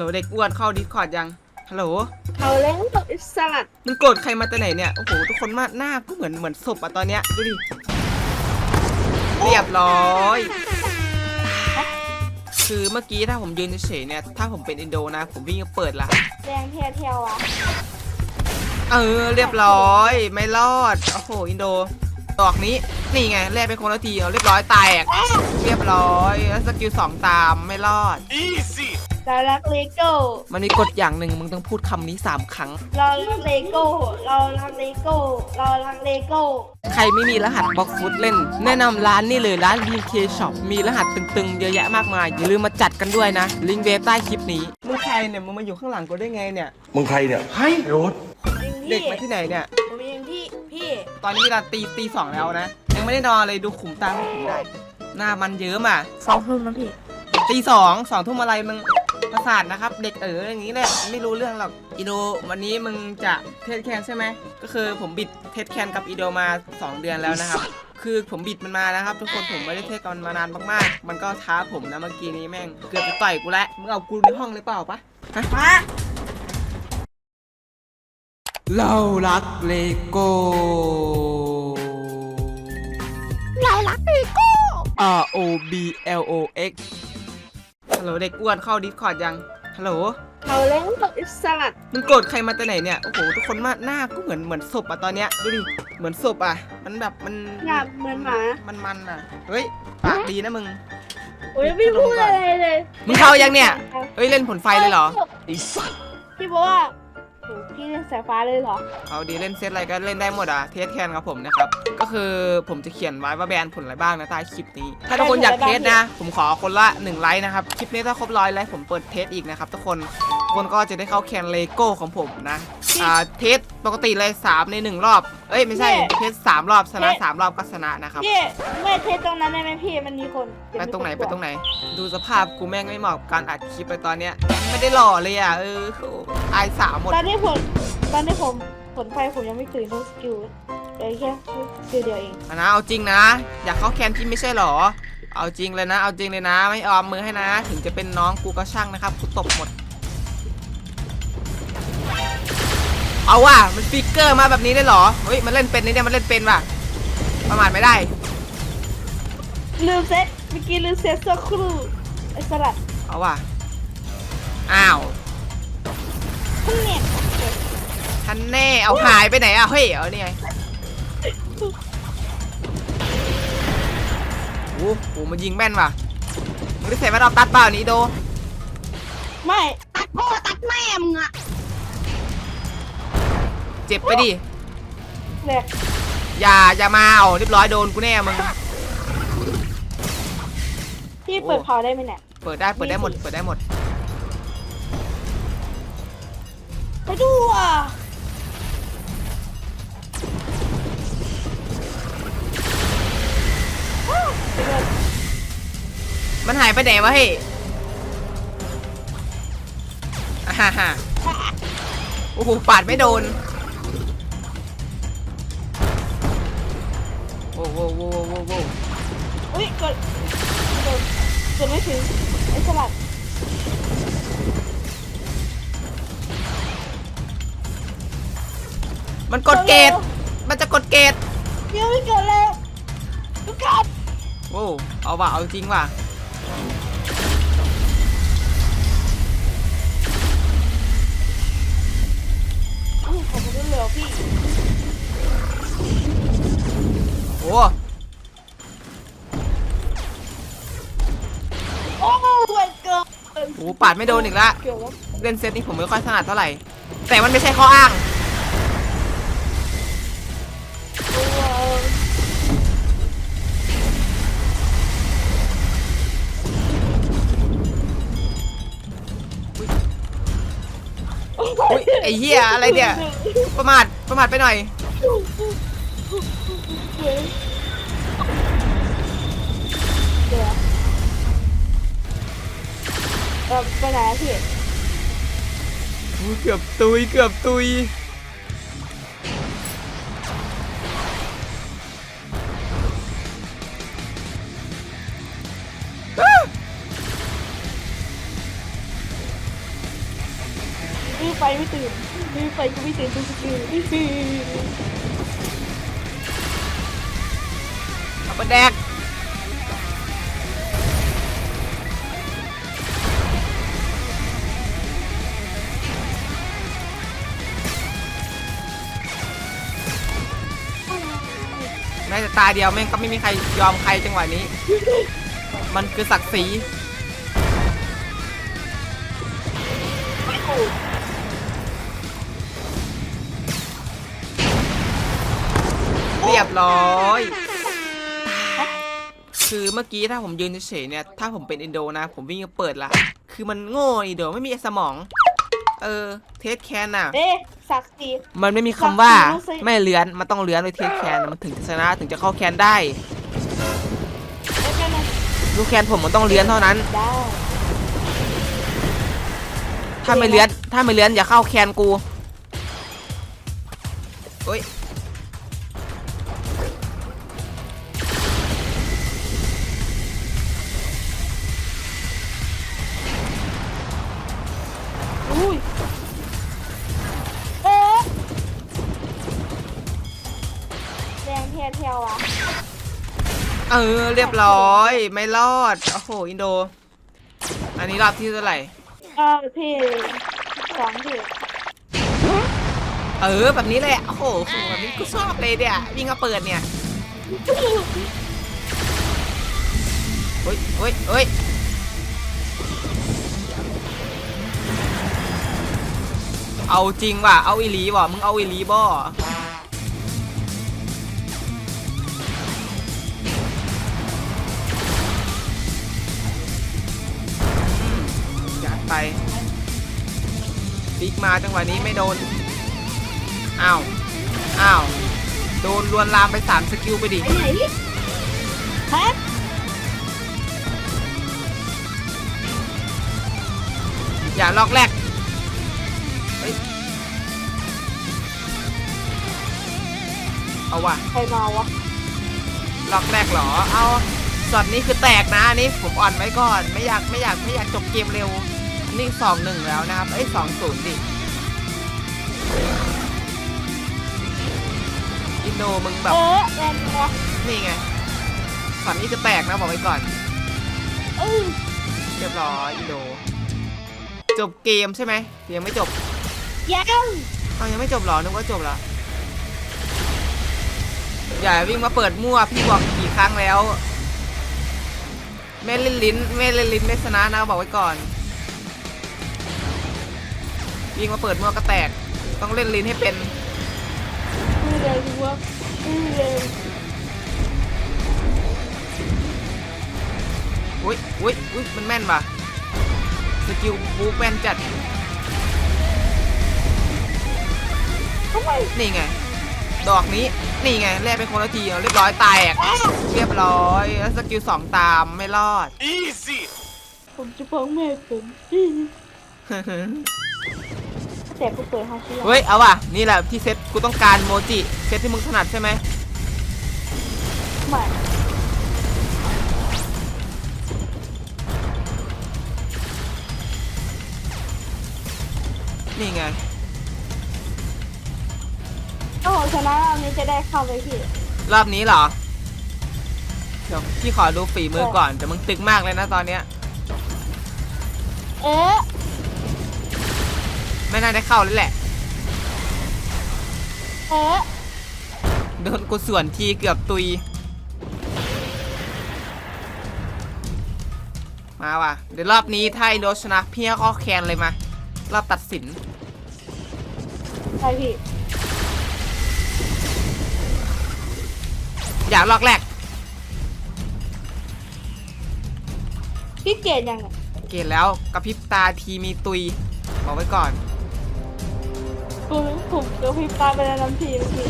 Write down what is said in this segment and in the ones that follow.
ลเด็กอ้วนเข้าดิสคอร์ดยัง ฮัลโหลเขาเล้งกับสลัดมึงโกรธใครมาแต่ไหนเนี่ย โอ้โห ทุกคนมาหน้าก็เหมือนเหมือนศพอะตอนเนี้ย ดูดิ เรียบร้อย คือเมื่อกี้ถ้าผมยืนเฉยๆเนี่ย ถ้าผมเป็นอินโดนะ ผมวิ่งเปิดละ แดงเทียวเทียวๆอะเออ เรียบร้อย ไม่รอด โอ้โห อินโด ดอกนี้ นี่ไงแลกไปคนละทีเอาเรียบร้อยแตก เรียบร้อย แล้วสกิลสองตามไม่รอด เรารักเลโก้ มันมีกฎอย่างหนึ่งมึงต้องพูดคำนี้3ครั้ง เรารักเลโก้ เรารักเลโก้ เรารักเลโก้ ใครไม่มีรหัสบล็อกฟุตเล่น แนะนำร้านนี่เลยร้าน BK Shop มีรหัสตึงๆ เยอะแยะมากมาย อย่าลืมมาจัดกันด้วยนะ ลิงก์เว็บใต้คลิปนี้ มึงใครเนี่ย มึงมาอยู่ข้างหลังกูได้ไงเนี่ยมึงใครเนี่ยไอ้โรถยิงเด็พี่กมาที่ไหนเนี่ย ผมยิงพี่ พี่ตอนนี้เวลาตีตีสองแล้วนะ ยังไม่ได้นอนเลยดูขุมตาไม่ขุมได้ หน้ามันเยิ้มอะสองทุ่มนะพี่ตีสองสองทุ่มอะไรมึง ประสาทนะครับ เด็กเอ๋ออย่างนี้แหละไม่รู้เรื่องหรอกอีโดวันนี้มึงจะเทสแคนใช่ไหมก็คือผมบิดเทสแคนกับอีโดมา 2 เดือนแล้วนะครับ คือผมบิดมันมานะครับ ทุกคนผมไม่ได้เทสกับมันมานานมากๆ มันก็ท้าผมนะเมื่อกี้นี้แม่งเกือบจะต่อยกูแล้วมึงเอากูในห้องเลยเปล่าปะฮะมาเรารักเลโก้เรารักเลโก้ R O B L O X ฮัล โหลเด็กอ้วนเข้าดิสคอร์ดยัง ฮัลโหล เขาเล้งกับสลัดมึงโกรธใครมาแต่ไหนเนี่ย โอ้โห ทุกคนมาหน้าก็เหมือนเหมือนศพอะตอนเนี้ย ดูดิ เหมือนศพอะมันแบบมันหนับเหมือนหมามันมันอะเฮ้ย ปากดีนะมึง โอ้ยไม่พูดอะไรเลยมึงเข้ายังเนี่ย เฮ้ย เล่นผลไฟเลยเหรอ ไอ้สัตว์พี่บอกว่า โหพี่เล่นสายฟ้าเลยเหรอ เอาดีเล่นเซตอะไรก็เล่นได้หมดอะเทสแคนครับผมนะครับ ก็คือผมจะเขียนไว้ว่าแบรนด์ผลอะไรบ้างนะใต้คลิปนี้ ถ้าทุกคนอยากเทสนะ ผมขอคนละ1ไลค์นะครับ คลิปนี้ถ้าครบร้อยไลค์ผมเปิดเทสอีกนะครับทุกคนทุกคนก็จะได้เข้าแคนเลโก้ของผมนะ อ่า เทสปกติเลย3ใน 1 รอบ เอ้ยไม่ใช่เทส3รอบชนะ3รอบก็ชนะนะครับ พี่ไม่เทสตรงนั้นได้ไหมพี่มันมีคนไปตรงไหนไปตรงไหน ดูสภาพกูแม่งไม่เหมาะกับการอัดคลิปไปตอนเนี้ย ไม่ได้หล่อเลยอะเออโอ้อายสาวหมด ตอนนี้ผมตอนนี้ผมผลไฟผมยังไม่ตื่นทุกสกิลเลยแค่สกิลเดียวเองอะนะเอาจริงนะ อยากเข้าแคนที่ไม่ใช่หรอ เอาจริงเลยนะ เอาจริงเลยนะ ไม่ออมมือให้นะ ถึงจะเป็นน้องกูก็ช่างนะครับกูตบหมด เอาว่ะมันฟิกเกอร์มาแบบนี้ได้เหรอ เฮ้ย มันเล่นเป็นนี่เนี่ย มันเล่นเป็นว่ะ ประมาทไม่ได้ ลืมเซ็ตเมื่อกี้ลืมเซ็ตสักครู่ไอ้สลัดเอาว่ะ อ้าวคุณเนี่ยท่านแน่ เอาหายไปไหนอะ เฮ้ย เอานี่ไงโอ้โหมันยิงแม่นว่ะมึงได้ใส่แว่นดำตัดเปล่านี่โด ไม่ ตัดพ่อตัดแม่มึงอะ เจ็บไปดิ แหลกอย่าอย่ามาเอาเรียบร้อยโดนกูแน่มึง พี่เปิดเผาได้ไหมเนี่ยเปิดได้เปิดได้หมดเปิดได้หมด ไปดูอะมันหายไปไหนวะเฮ้ยอ่าฮ่าฮ่าโอ้โหปาดไม่โดน ว้โว้โว้โว้โว้อุ้ยกดกดกดไม่ถึงไอ้สลัดมันกดเกตมันจะกดเกตเดี๋ยวไม่เกิดแล้วทุกคนโว้เอาว่ะเอาจริงว่ะอุ้ยผมไม่รู้เลยพี่ โอ้โอ้ยเกิดโหปาดไม่โดนอีกละเกี่ยวว่าเล่นเซตนี้ผมไม่ค่อยถนัดเท่าไหร่ แต่มันไม่ใช่ข้ออ้างอุ๊ยไอ้เหี้ยอะไรเนี่ย ประมาทประมาทไปหน่อย เดี๋ยวเออไปไหนอะพี่อุ๊ยเกือบตุยเกือบตุยไฟไม่ตื่นไม่มีไฟก็ไม่ตื่นทุกสกิลเอาไปแดกแม้แต่ตาเดียวแม่งก็ไม่มีใครยอมใครจังหวะนี้ มันคือศักดิ์ศรีเรียบร้อย คือเมื่อกี้ถ้าผมยืนเฉยๆเนี่ย ถ้าผมเป็นอินโดนะ ผมวิ่งมาเปิดละ คือมันโง่อินโดไม่มีสมอง เออ เทสแคนน่ะ เอ๊ะศักดิ์ศรีมันไม่มีคำว่าศักดิ์ศรีรู้สึกไม่เลื้อน มันต้องเลื้อนไปเทสแคน มันถึงจะชนะถึงจะเข้าแคนได้เอ๊ะแค่นั้นลูกแคนผมมันต้องเลื้อนเท่านั้น ได้ถ้าไม่เลื้อน ถ้าไม่เลื้อนอย่าเข้าแคนกูเฮ้ยอุ้ย แดงเทียเทียวอะเออเรียบร้อยไม่รอด โอ้โห อินโด อันนี้รอบที่เท่าไหร่ เออพี่สองพี่เออแบบนี้เลยอะโอ้โหแบบนี้กูชอบเลยเนี่ยวิ่งมาเปิดเนี่ยเฮ้ยเฮ้ยเฮ้ยเอาจริงว่ะ เอาอีหลีว่ะ มึงเอาอีหลีบ่ ปิ๊กมาจังหวะนี้ไม่โดน อ้าว อ้าว โดนลวนลามไปสามสกิลไปดิไปไหนฮะอย่าลอกแรกเฮ้ยเอาว่ะใครมาวะลอกแรกเหรอ เอาช็อตนี้คือแตกนะอันนี้ผมอ่อนไว้ก่อน ไม่อยากไม่อยากไม่อยากจบเกมเร็ว นี่สองหนึ่งแล้วนะครับ เอ้ยสองศูนย์ดิ อินโดมึงแบบเออแดงวะนี่ไงช็อตนี้คือแตกนะบอกไว้ก่อนเออเรียบร้อยอินโด จบเกมใช่ไหมยังไม่จบยังเอายังไม่จบเหรอ นึกว่าจบแล้ว อย่าวิ่งมาเปิดมั่ว พี่บอกกี่ครั้งแล้ว แม่เล่นลิ้นแม่เล่นลิ้นไม่ชนะนะบอกไว้ก่อน วิ่งมาเปิดมั่วก็แตก ต้องเล่นลิ้นให้เป็นคือเลยดูว่าคือเลยอุ้ยอุ้ยอุ้ยมันแม่นป่ะสกิลบูแม่นจัดทำไมนี่ไง ดอกนี้นี่ไงแลกเป็นคนละทีเรียบร้อยแตก เรียบร้อยแล้วสกิลสองตามไม่รอด Easy ผมจะฟ้องแม่ผม แต่กูเปิดห้องเชื่อเฮ้ย เอาว่ะ นี่แหละที่เซตกูต้องการโมจิ เซตที่มึงถนัดใช่ไหมไม่นี่ไงถ้าผมชนะอันนี้จะได้เข้าไปพี่รอบนี้เหรอ เดี๋ยวพี่ขอดูฝีมือก่อน แต่มึงตึกมากเลยนะตอนเนี้ย เอ๊ะ ไม่น่าได้เข้าเลยแหละเอ๊ะโดนกูส่วนทีเกือบตุย มาว่ะ เดี๋ยวรอบนี้ถ้าไอโดชนะพี่ก็แคนเลยมา รอบตัดสิน ใช่พี่ อยากลอกแรก พี่เกดยังไงเกณฑ์แล้วกระพริบตาทีมีตุย บอกไว้ก่อน ผมผมเดี๋ยวพี่ปาไปแล้วน้ำทีพี่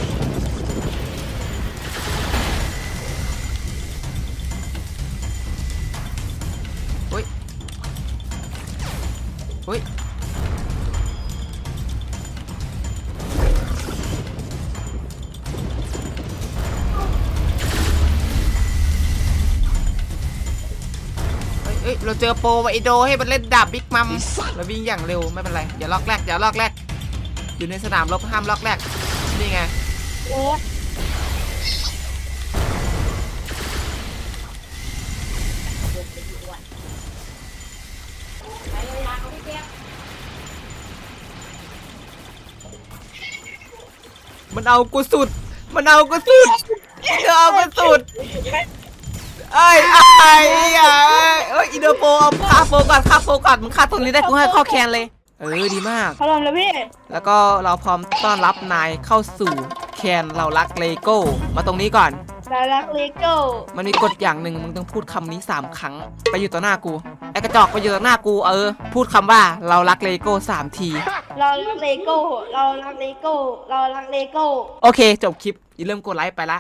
อุ้ยอุ้ยเฮ้ยเฮ้ยเราเจอโปรไวะไอโดให้มันเล่นดาบบิ๊กมัมเราวิ่งอย่างเร็วไม่เป็นไรอย่าลอกแรกอย่าลอกแรก อยู่ในสนามรบห้ามล็อกแรก นี่ไงเอ๊ะมันเอากูสุด มันเอากูสุดมันเอากูสุด เอ้ยไอ้เหี้ยเอ้ยอินเดอร์โปเอาฆ่าโปรก่อนฆ่าโปรก่อนมึงฆ่าตรงนี้ได้กูให้ข้าแคนเลย เออดีมากเขาทำแล้วพี่แล้วก็เราพร้อมต้อนรับนายเข้าสู่แคนเรารักเลโก้ มาตรงนี้ก่อนดารักเลโก้มันมีกฎอย่างหนึ่งมึงต้องพูดคำนี้ 3 ครั้ง ไปอยู่ต่อหน้ากูไอ้กระจอกไปอยู่ต่อหน้ากูเออ พูดคำว่าเรารักเลโก้สามที เรารักเลโก้เรารักเลโก้เรารักเลโก้ โอเค จบคลิปอย่าลืมกดไลค์ไปละ